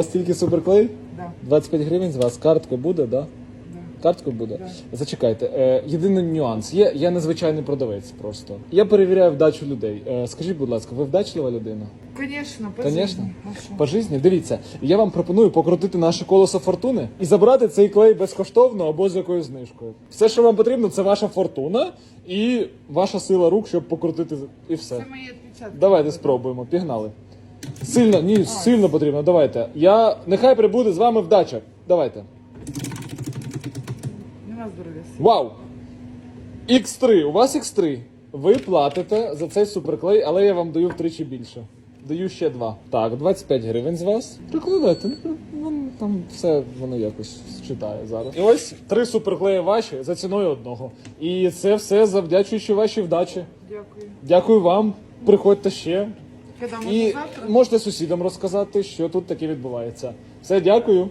У вас тільки суперклей? Да. 25 гривень з вас. Картка буде, да? Да. Картку буде? Зачекайте. Е, єдиний нюанс. Є, я незвичайний продавець просто. Я перевіряю вдачу людей. Е, скажіть, будь ласка, ви вдачлива людина? Конечно, по Конечно. жизни. А що? По житті? Дивіться, я вам пропоную покрутити наше колесо фортуни і забрати цей клей безкоштовно або з якоюсь знижкою. Все, що вам потрібно, це ваша фортуна і ваша сила рук, щоб покрутити і все. Це мої відпечатки. Давайте спробуємо. Пігнали. Сильно, ні, сильно потрібно. Давайте. Я нехай прибуде з вами вдача. Давайте. Нема здоров'я. Вау! X3. У вас X3. Ви платите за цей суперклей, але я вам даю втричі більше. Даю ще два. Так, 25 гривень з вас. Прикладайте. Ну, там все воно якось читає зараз. І ось три суперклеї ваші за ціною одного. І це все завдячуючи вашій вдачі. Дякую. Дякую вам. Приходьте ще. І можете сусідам розказати, що тут таке відбувається. Все, дякую.